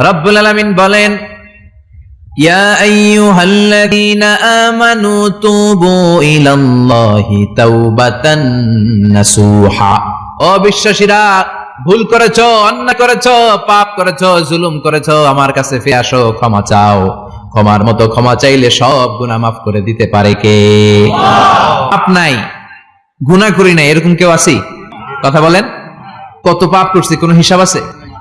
রব্বুল আলামিন বলেন يا أيها الذين آمنوا توبوا إلى الله توبة نصوحا ও বিশ্বাসীরা ভুল করেছো অন্যায় করেছো পাপ করেছো জুলুম করেছো আমার কাছে ফিরে আসো ক্ষমা চাও ক্ষমার মতো ক্ষমা চাইলে সব গুনাহ মাফ করে দিতে পারে কে পাপ নাই গুনাহ করি নাই এরকম কেউ আছি কথা বলেন কত পাপ করছি কোনো হিসাব আছে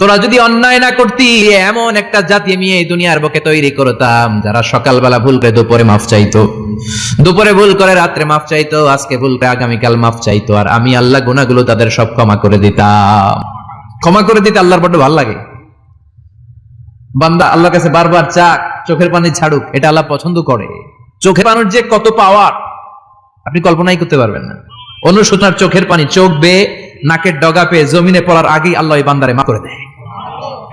তোরা যদি অন্যায় না করতি, এমন একটা জাতি আমি এই দুনিয়ার বুকে তৈরি করতাম, যারা সকালবেলা ভুল করে দুপুরে মাফ চাইতো। দুপুরে ভুল করে রাত্রে মাফ চাইতো, আজকে ভুল করে আগামীকাল মাফ চাইতো, আর আমি আল্লাহ গুনাহগুলো তাদের সব ক্ষমা করে দিতাম। ক্ষমা করে দিতে আল্লাহর বড্ড ভালো লাগে। বান্দা আল্লাহর কাছে বারবার চাক, চোখের পানি ছাড়ুক এটা আল্লাহ পছন্দ করে। চোখের পানির যে কত পাওয়ার আপনি কল্পনাই করতে পারবেন না। অনুসূচনার চোখের পানি চোখ বেয়ে, নাকের ডগা পেয়ে, জমিনে পড়ার আগেই আল্লাহ এই বান্দারে মা করে দেয়।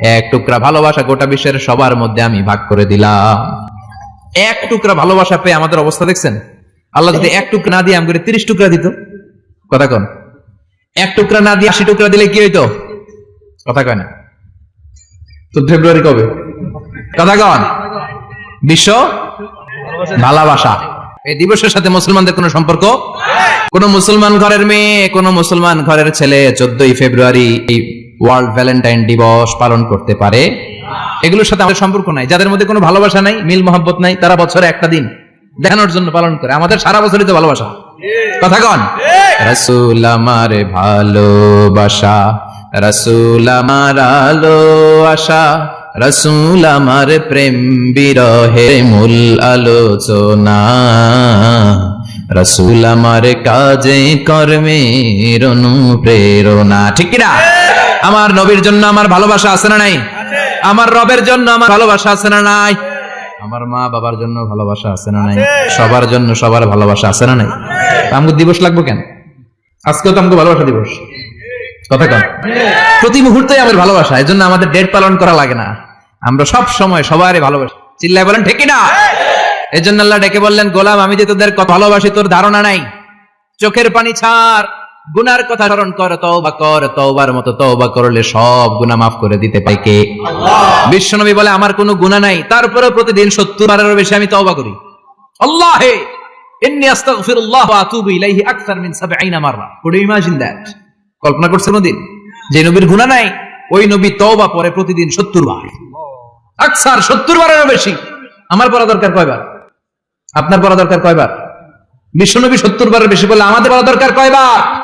এক টুকরা ভালোবাসা গোটা বিশ্বের সবার মধ্যে আমি ভাগ করে দিলাম। এক টুকরা ভালোবাসা পেয়ে আমাদের অবস্থা দেখছেন? আল্লাহ যদি এক টুকরা না দিয়ে আমাকে তিরিশ টুকরা দিত কথা কন। এক টুকরা না দিয়ে আশি টুকরা দিলে কি হইতো? কথা কয় না। তো ফেব্রুয়ারি কবে? কথা কন। বিশ্ব ভালোবাসা। এই দিবসের সাথে মুসলমানদের কোনো সম্পর্ক? কোন মুসলমান ঘরের মেয়ে কোন মুসলমান ঘরের ছেলে চোদ্দই ফেব্রুয়ারি। এই ওয়ার্ল্ড ভ্যালেন্টাইন দিবস পালন করতে পারে। এগুলোর সাথে আমাদের সম্পর্ক নাই। যাদের মধ্যে কোনো ভালোবাসা নাই, মিল মহব্বত নাই, তারা বছরে একটা দিন দেখানোর জন্য পালন করে। আমাদের সারা বছরই তো ভালোবাসা। কথা কন। রসুল আমার ভালোবাসা, রসুল আমার আলো আশা, রসুল আমার প্রেম বিরহে মূল আলোচনা। রসুল আমার কাজে কর্মে অনুপ্রেরণা। ঠিক কিনা? আমার নবীর জন্য আমার ভালোবাসা আছে না নাই? আমার রবের জন্য আমার ভালোবাসা আছে না নাই? আমার মা বাবার জন্য ভালোবাসা আছে না নাই? সবার জন্য সবার ভালোবাসা আছে না নাই? আমগো দিবস লাগবো কেন? আজকেও তো আমাকে ভালোবাসা দিবস। কথা কন। প্রতি মুহূর্তে আমার ভালোবাসা এই জন্য আমাদের ডেট পালন করা লাগে না। আমরা সব সময় সবারই ভালোবাসি। চিল্লায় বলেন ঠিক না এই জন্য আল্লাহ ডেকে বললেন গোলাম আমি যে তোদের ভালোবাসি তোর ধারণা নাই। চোখের পানি ছাড়। গুনার কথা স্মরণ কর তওবা কর তওবার মতো তওবা করলে সব গুনাহ মাফ করে দিতে পাই কে? বিশ্বনবী বলে আমার কোনো গুনাহ নাই তারপরেও প্রতিদিন সত্তর বারেরও বেশি আমি তওবা করি। আল্লাহ হে ইন্নী আস্তাগফিরুল্লাহ ওয়া আতুবু ইলাইহি আকসার মিন 70 মাররা। কুড ইমাজিন দ্যাট কল্পনা কোনদিন? যে নবীর গুনাহ নাই ওই নবী তওবা পরে প্রতিদিন 70 বার। আকসার 70 বারেরও বেশি। আমার পড়া দরকার কয়বার? আপনার পড়া দরকার কয়বার? বিশ্বনবী 70 বারের বেশি বলে আমাদের পড়া দরকার কয়বার?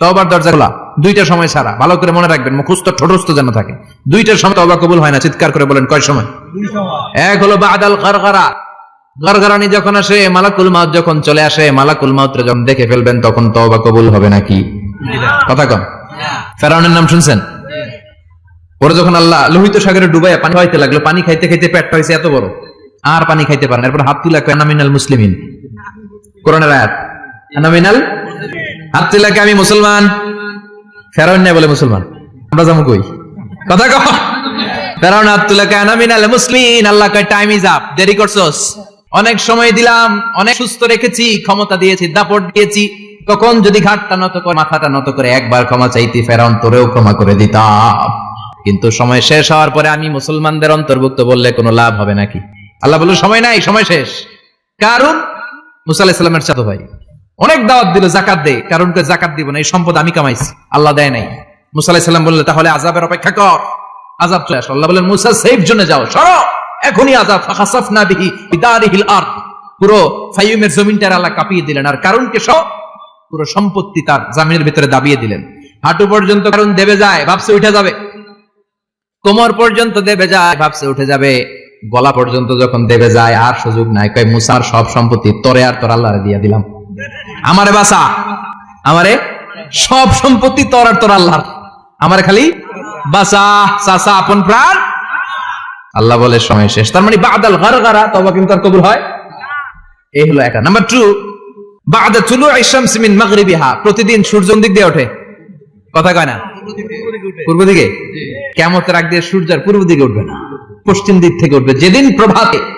তবার দরজা খোলা। দুইটা সময় ছাড়া। ভালো করে মনে রাখবেন মুখস্থ ঠোঁটস্থ যেন থাকে। দুইটার সময় তবা কবুল হয় না চিৎকার করে বলেন কয় সময়? এক হলো বাদাল গরগরা। গরগরানি যখন আসে মালাকুল মাউত যখন চলে আসে মালাকুল মাউত যখন দেখে ফেলবেন তখন তওবা কবুল হবে নাকি? কথা কম ফেরাউনের নাম শুনছেন? ওরা যখন আল্লাহ লোহিত সাগরে ডুবাইয়া পানি খাইতে লাগল পানি খাইতে খাইতে পেটটা হয়েছে এত বড়। আর পানি খাইতে পারেন এরপর হাত তুলা কয় নামিনাল মুসলিমিন। কোরআনের আয়াত নামিনাল তুলা আমি মুসলমান? ফেরাউন নাই বলে মুসলমান। আমরা যাব কই? কথা কহ ফেরাউন হাত তুলা কয় নামিনাল মুসলিম। আল্লাহ কয় টাইম ইজ আপ দেরি করছস। অনেক সময় দিলাম, অনেক সুস্থ রেখেছি, ক্ষমতা দিয়েছি, দাপট দিয়েছি। তখন যদি ঘাটটা নত করে, মাথাটা নত করে একবার ক্ষমা চাইতি, ফেরাউন তোরেও ক্ষমা করে দিতাম। কিন্তু সময় শেষ হওয়ার পরে আমি মুসলমানদের অন্তর্ভুক্ত বললে কোনো লাভ হবে নাকি? আল্লাহ বলল, সময় নাই, সময় শেষ। কারণ মুসা আলাহিসাল্লামের চাতো ভাই অনেক দাওয়াত দিল, জাকাত দে। কারণ কে জাকাত দিব না, এই সম্পদ আমি কামাইছি। আল্লাহ দেয় নাই। মুসা আলাহিসাল্লাম বললে, তাহলে আজাবের অপেক্ষা কর। আজাব চলে আসো আল্লাহ বলেন মুসা সেফ জন্য যাও। সরো। এখনই আজাব ফাখাসাফনা বিহি বিদারিহিল আরদ। পুরো ফাইমের জমিনটার আল্লাহ কাঁপিয়ে দিলেন। আর কারণকে সব পুরো সম্পত্তি তার জামিনের ভিতরে দাবিয়ে দিলেন। হাঁটু পর্যন্ত কারণ দেবে যায়, ভাবছে উঠে যাবে। কোমর পর্যন্ত দেবে যায়, ভাবছে উঠে যাবে। গলা পর্যন্ত যখন দেবে যায়, আর সুযোগ নাই। কয়, মুসার সব সম্পত্তি তরে আর তোর আল্লাহরে দিয়ে দিলাম। আমারে বাসা আমারে সব সম্পত্তি তোর আর তোর আল্লাহর। আমারে খালি বাসা চাচা, আপন প্রাণ। আল্লাহ বলে, সময় শেষ। তার মানে বাদাল গারগারা তবা কিন্তু আর কবুল হয় এই হলো একটা নাম্বার টু বাদা চুলু আইসামস মিন মাগরিবিহা। প্রতিদিন সূর্য দিক দিয়ে ওঠে? কথা কয় না? পূর্ব দিকে? কেমতের আগ দিয়ে সূর্যের পূর্ব দিকে উঠবে না। পশ্চিম দিক থেকে উঠবে। যেদিন প্রভাতে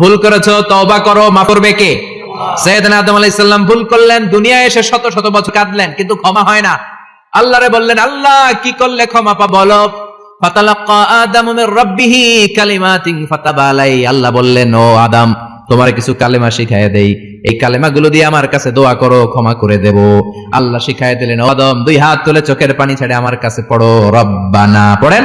ভুল করেছ, তওবা করো, মাফ করবে কে? সৈয়দনা আদম আলাইহিস সালাম ভুল করলেন, দুনিয়ায় এসে শত শত বছর কাঁদলেন, কিন্তু ক্ষমা হয় না। আল্লাহরে বললেন, আল্লাহ, কি করলে ক্ষমা পা বলো। ফাতালাক্কা আদামু মির আল্লাহ বললেন, ও আদম, তোমার কিছু কালেমা শিখায় দেই। এই কালেমাগুলো দিয়ে আমার কাছে দোয়া করো, ক্ষমা করে দেব। আল্লাহ শিখায় দিলেন আদম, দুই হাত তুলে চোখের পানি ছেড়ে আমার কাছে পড়ো, রব্বানা। পড়েন?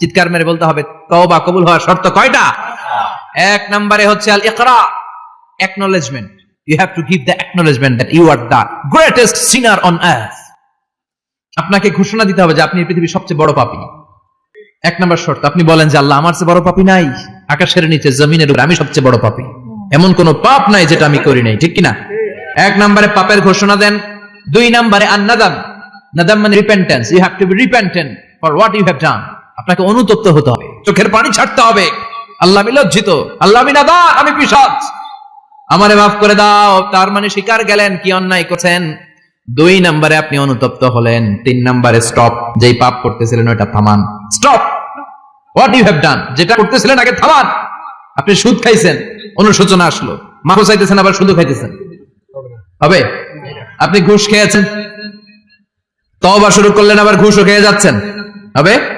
চিৎকার মেরে বলতে হবে, তওবা কবুল হওয়ার শর্ত কয়টা? এক নম্বরে হচ্ছে আল ইকরা, acknowledgement you have to give the acknowledgement that you are the greatest sinner on earth আপনাকে ঘোষণা দিতে হবে যে আপনি পৃথিবীর সবচেয়ে বড় পাপী। এক নম্বর শর্ত, আপনি বলেন যে আল্লাহ আমার চেয়ে বড় পাপী নাই, আকাশের নিচে জমিনের উপরে আমি সবচেয়ে বড় পাপী। এমন কোন পাপ নাই যেটা আমি করি নাই, ঠিক কিনা? এক নম্বরে পাপের ঘোষণা দেন, দুই নম্বরে আন্নাদাম। নাদাম মানে repentance you have to be repentant for what you have done আপনাকে অনুতপ্ত হতে হবে। চোখের পানি ছাড়তে হবে। আল্লাহ আমি লজ্জিত। আল্লাহ আমি আমি পিসাচ আমারে মাফ করে দাও। তার মানে স্বীকার গেলেন, কি অন্যায় করছেন? দুই নম্বরে আপনি অনুতপ্ত হলেন। তিন নম্বরে স্টপ যেই পাপ করতেছিলেন ওটা থামান। Stop what you have done যেটা করতেছিলেন আগে থামান। আপনি সুদ খাইছেন, অনুশোচনা আসলো। মাফ চাইতেছেন, আবার সুদ খাইতেছেন। হবে? আপনি ঘুষ খেয়েছেন। তবা শুরু করলেন, আবার ঘুষও খেয়ে যাচ্ছেন। হবে?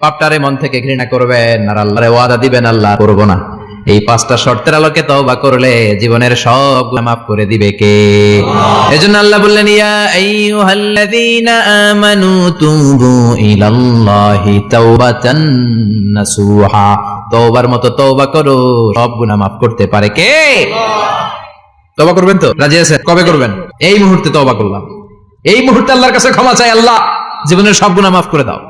পাপটারে মন থেকে ঘৃণা করবেন আর আল্লাহরে ওয়াদা দিবেন, আল্লাহ করব না। এই পাঁচটা শর্তের আলোকে তওবা করলে জীবনের সব গুনাহ মাফ করে দিবে কে? এজন্য আল্লাহ বললেন, ইয়া আইয়ুহাল্লাযীনা আমানু তুবু ইলাল্লাহি তাওবাতান নাসুহা। তওবার মতো তওবা করো, সব গুনাহ মাফ করতে পারে কে? তবা করবেন তো? রাজি আছে কবে করবেন? এই মুহূর্তে তবা করলাম। এই মুহূর্তে আল্লাহর কাছে ক্ষমা চাই, আল্লাহ। জীবনের সব গুণা মাফ করে দাও।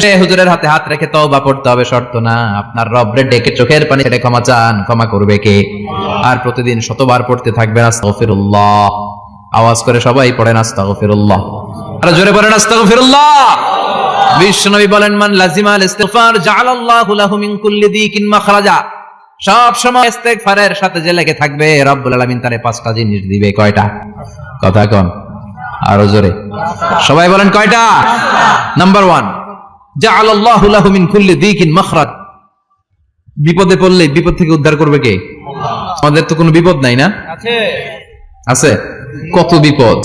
সে হুজুরের হাতে হাত রেখে তওবা পড়তে হবে শর্ত না। আপনার রবরে ডেকে চোখের পানি ছেড়ে ক্ষমা চান, ক্ষমা করবে কে? আর প্রতিদিন শতবার পড়তে আস্তাগফিরুল্লাহ। আওয়াজ করে সবাই আস্তাগফিরুল্লাহ। আর জোরে পড়েন, আস্তাগফিরুল্লাহ। বলেন, মান ইস্তিগফার লাহু মিন কুল্লি দিকিন মাখরাজা। সব সময় ইস্তেগফারের সাথে যে লেগে থাকবে, রব্বুল আলামিন তারে পাঁচটা জিনিস দিবে, কয়টা? কথা কোন। আরও জোরে। সবাই বলেন কয়টা? নাম্বার ওয়ান জাআল আল্লাহু লাহু মিন কুল্লি দিকিন মাখরাজ। বিপদে পড়লে বিপদ থেকে উদ্ধার করবে কে? আমাদের তো কোনো বিপদ নাই না? আছে। কত বিপদ?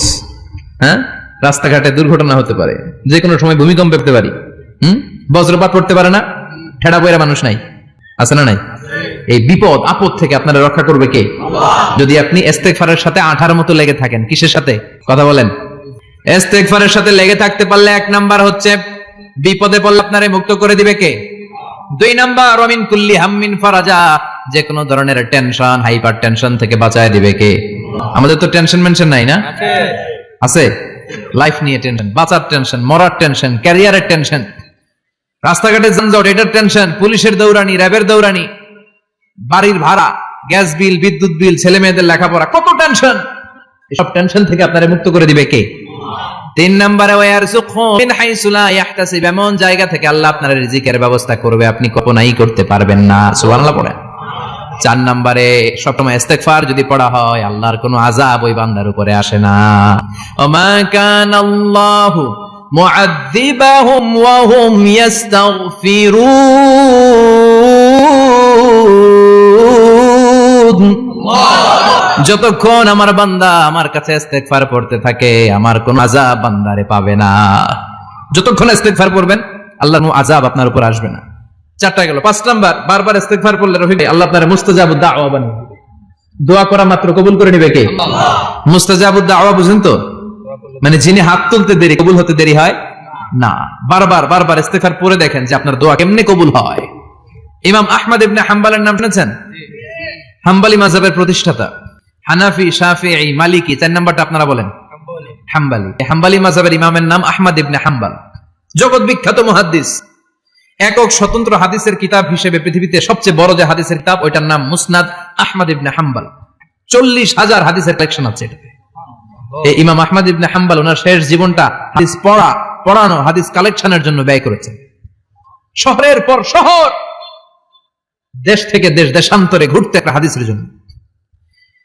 হ্যাঁ? রাস্তাঘাটে দুর্ঘটনা হতে পারে। যে কোনো সময় ভূমিকম্প পেতে পারি। হম? বজ্রপাত পড়তে পারে না? ঠেড়া বইরা মানুষ নাই? আছে না নাই? এই বিপদ আপদ থেকে আপনারা রক্ষা করবে কে? যদি আপনি ইস্তেগফারের সাথে আঠার মতো লেগে থাকেন কিসের সাথে? কথা বলেন। ইস্তেগফারের সাথে লেগে থাকতে পারলে এক নাম্বার হচ্ছে বিপদে পড়লে আপনারে মুক্ত করে দিবে কে? দুই নাম্বার অমিন কুল্লি হাম্মিন ফারাজা যে কোনো ধরনের টেনশন হাইপার টেনশন থেকে বাঁচায় দিবে কে? আমাদের তো টেনশন মেনশন নাই না? আছে। লাইফ নিয়ে টেনশন বাঁচার টেনশন মরার টেনশন ক্যারিয়ারের টেনশন রাস্তাঘাটে যানজট এটার টেনশন পুলিশের দৌড়ানি র্যাবের দৌড়ানি বাড়ির ভাড়া গ্যাস বিল বিদ্যুৎ বিল ছেলে মেয়েদের লেখাপড়া কত টেনশন? এসব টেনশন থেকে আপনারা মুক্ত করে দিবে কে? তিন নম্বরে মিন এমন জায়গা থেকে আল্লাহ আপনার রিজিকের ব্যবস্থা করবে, আপনি কল্পনাই করতে পারবেন না। সুবহানাল্লাহ পড়েন। চার নম্বরে সবসময় ইস্তেগফার যদি পড়া হয়, আল্লাহর কোনো আযাব ওই বান্দার উপরে আসে না। ওমা কানাল্লাহু মুআযযিবাহুম ওয়া হুম ইস্তাগফিরুন যতক্ষণ আমার বান্দা আমার কাছে ইস্তেগফার পড়তে থাকে, আমার কোন আযাব বান্দারে পাবে না। যতক্ষণ ইস্তেগফার পড়বেন আল্লাহর কোনো আযাব আপনার উপর আসবে না। চারটা গেল। পাঁচ নাম্বার, বারবার ইস্তেগফার পড়লে রহিম আল্লাহ আপনার মুস্তাজাবুদ দাওয়া বানিয়ে। দোয়া করা মাত্র কবুল করে নেবে কে? মুস্তাজাবুদ দাওয়া, বুঝেন তো? মানে যিনি হাত তুলতে দেরি, কবুল হতে দেরি হয়? না। বারবার বারবার ইস্তেগফার পড়ে দেখেন যে আপনার দোয়া কেমনে কবুল হয়। ইমাম আহমদ ইবনে হাম্বালের নাম শুনেছেন? হাম্বালি মাযহাবের প্রতিষ্ঠাতা। হানাফি, শাফিঈ, মালিকি, চার নাম্বারটা আপনারা বলেন। হাম্বালি। হাম্বালি মাযহাবের ইমামের নাম আহমদ ইবনে হাম্বাল। জগৎ বিখ্যাত মুহাদ্দিস। একক স্বতন্ত্র হাদিসের কিতাব হিসেবে পৃথিবীতে সবচেয়ে বড় যে হাদিসের কিতাব, ওইটার নাম মুসনাদ আহমদ ইবনে হাম্বাল। চল্লিশ হাজার হাদিসের কালেকশন আছে এটাতে। ইমাম আহমদ ইবনে হাম্বাল ওনার শেষ জীবনটা হাদিস পড়া, পড়ানো, হাদিস কালেকশনের জন্য ব্যয় করেছেন। শহরের পর শহর! দেশ থেকে দেশ, দেশান্তরে ঘুরতে একটা হাদিসের জন্য।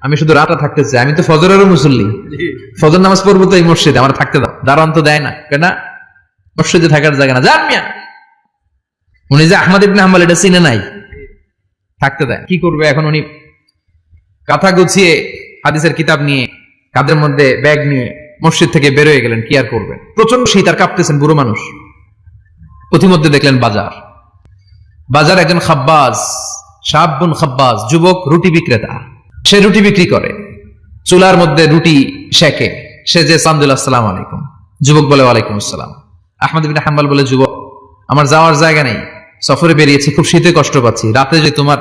আমি শুধু রাতটা থাকতে চাই। আমি তো ফজরেরও মুসল্লি। ফজর নামাজ পড়ব তো এই মসজিদে আমার থাকতে দাও। দারোয়ান তো দেয় না কেন মসজিদে থাকার জায়গা না। যান মিয়া। উনি যে আহমদ ইবিন হাম্বাল এটা চিনে নাই। থাকতে দেয় কি করবে এখন উনি? কাঁথা গুছিয়ে হাদিসের কিতাব নিয়ে কাদের মধ্যে ব্যাগ নিয়ে মসজিদ থেকে বের হয়ে গেলেন কি আর করবেন? প্রচণ্ড শীত আর কাঁপতেছেন বুড়ো মানুষ। প্রতিমধ্যে দেখলেন বাজার। বাজার একজন খাব্বাজ সাবুন খাব্বাজ যুবক রুটি বিক্রেতা। সে রুটি বিক্রি করে। চুলার মধ্যে রুটি শেখে সে যে সামদুল্লাহ সালাম আলাইকুম। যুবক বলে ওয়ালাইকুম আসসালাম। আহমদ বিন হাম্বাল বলে যুবক আমার যাওয়ার জায়গা নেই। সফরে বেরিয়েছি খুব শীতে কষ্ট পাচ্ছি। রাতে যে তোমার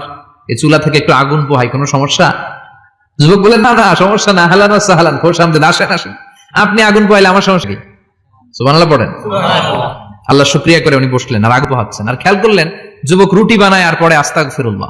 এই চুলা থেকে একটু আগুন পোহাই কোনো সমস্যা? যুবক বলে না না সমস্যা না হালান সাহালান খোশ আমদেন আসেন আসেন। আপনি আগুন পোহাইলে আমার সমস্যা কি? সুবহানাল্লাহ পড়েন। আল্লাহ শুক্রিয়া করে উনি বসলেন আর আগুন পোহাচ্ছেন। আর খেয়াল করলেন যুবক রুটি বানায় আর পরে আস্তাক ফিরুল্লাহ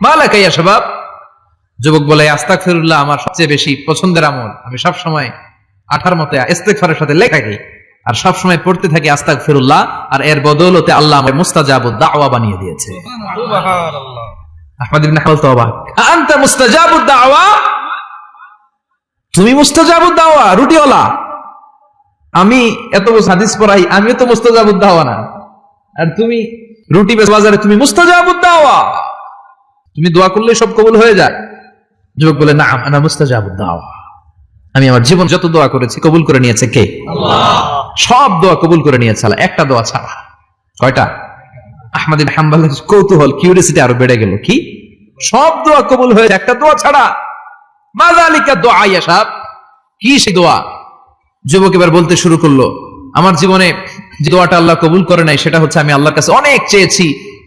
মালাকাইয়া সবাব যুবক বলে আস্তাক ফিরুল্লাহ আমার সবচেয়ে বেশি পছন্দের আমল। আমি সব সময় আঠার মতে ইস্তেগফারের সাথে লেখা থাকি আর সব সময় পড়তে থাকি আস্তাক ফিরুল্লাহ আর এর বদৌলতে আল্লাহ আমাকে মুস্তাজাবুদ দাওয়া বানিয়ে দিয়েছে। আহমদ ইবনে হাম্বল তো অবাক। আনতা মুস্তাজাবুদ দাওয়া? তুমি মুস্তাজাবুদ দাওয়া রুটিওয়ালা। আমি এত বছর হাদিস পড়াই আমিও তো মুস্তাজাবুদ দাওয়া না। আর তুমি রুটি বাজারে তুমি মুস্তাজাবুদ দাওয়া। তুমি দোয়া করলে সব কবুল হয়ে যায়। যুবক বলে না আনা মুস্তাজাবুদ দাওয়া। আমি আমার জীবন যত দোয়া করেছি কবুল করে নিয়েছে কে? সব দোয়া কবুল করে নিয়েছে আল্লাহ একটা দোয়া ছাড়া। কয়টা? আহমদ ইবনে হাম্বলের কৌতূহল কিউরিয়াসিটি আরও বেড়ে গেল। কি? সব দোয়া কবুল হয়ে একটা দোয়া ছাড়া। মাজালিকা দোয়া ইয়াসাব কি সে দোয়া? যুবক এবার বলতে শুরু করল আমার জীবনে যে দোয়াটা আল্লাহ কবুল করে নাই সেটা হচ্ছে আমি আল্লাহর কাছে অনেক চেয়েছি।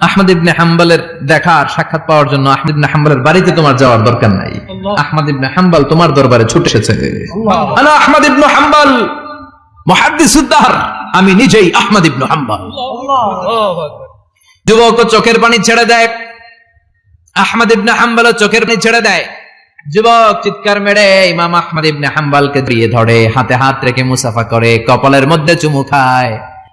আহমদ ইবনে হাম্বালের দেখা আর সাক্ষাৎ পাওয়ার জন্য আহমদ ইবনে হাম্বালের বাড়িতে তোমার যাওয়ার দরকার নাই। আহমদ ইবনে হাম্বাল তোমার দরবারে ছুটে এসেছে। আনা আহমদ ইবনে হাম্বাল মুহাদ্দিসুদ্দার আমি নিজেই আহমদ ইবনে হাম্বাল। যুবক চোখের পানি ছেড়ে দেয়। আহমদ ইবনে হাম্বাল চোখের পানি ছেড়ে দেয়। যুবক চিৎকার মেরে ইমাম আহমদ ইবনে হাম্বালকে দিয়ে ধরে হাতে হাত রেখে মুসাফা করে কপালের মধ্যে চুমু খায়।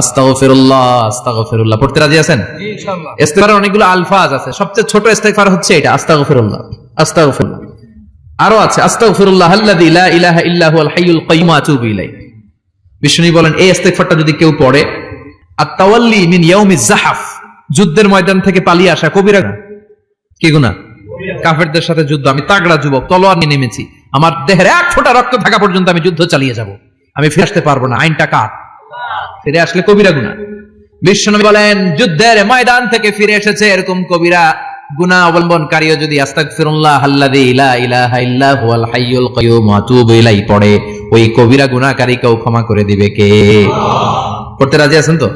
আস্তাগফিরুল্লাহ আস্তাগফিরুল্লাহ। পড়তে রাজি আছেন? ইস্তেগফারের অনেকগুলো আলফাজ আছে। সবচেয়ে ছোট ইস্তেগফার হচ্ছে এটা আস্তাগফিরুল্লাহ আস্তাগফিরুল্লাহ। আরও আছে আস্তাগফিরুল্লাহ আল্লাযী লা ইলাহা ইল্লা হুয়াল হাইয়ুল কাইয়্যুম আতুবু ইলাইহি। বিষ্ণু বলেন এই ইস্তেগফারটা যদি কেউ পড়ে মিন ইয়াউমিজ জাহাফ যুদ্ধের ময়দান থেকে পালিয়ে আসা কবিরা। কি গুনাহ? কাফেরদের সাথে যুদ্ধ। আমি তাগড়া যুবক তলোয়ার নিয়ে নেমেছি। আমার দেহের এক ফোঁটা রক্ত থাকা পর্যন্ত আমি যুদ্ধ চালিয়ে যাব। আমি ফিরে আসতে পারব না। আইনটা কার? ফিরে আসলে কবিরা গুণা। বিশ্বনবী বলেন, যুদ্ধের ময়দান থেকে ফিরে এসেছে এরকম কবিরা গুণা অবলম্বনকারীও যদি আস্তাগফিরুল্লাহ আল্লাযী লা ইলাহা ইল্লা হুয়াল হাইয়ুল কাইয়ুম আতুবু ইলাই পড়ে, ওই কবিরা গুণাকারীকেও ক্ষমা করে দিবে কে? করতে রাজি আছেন তো?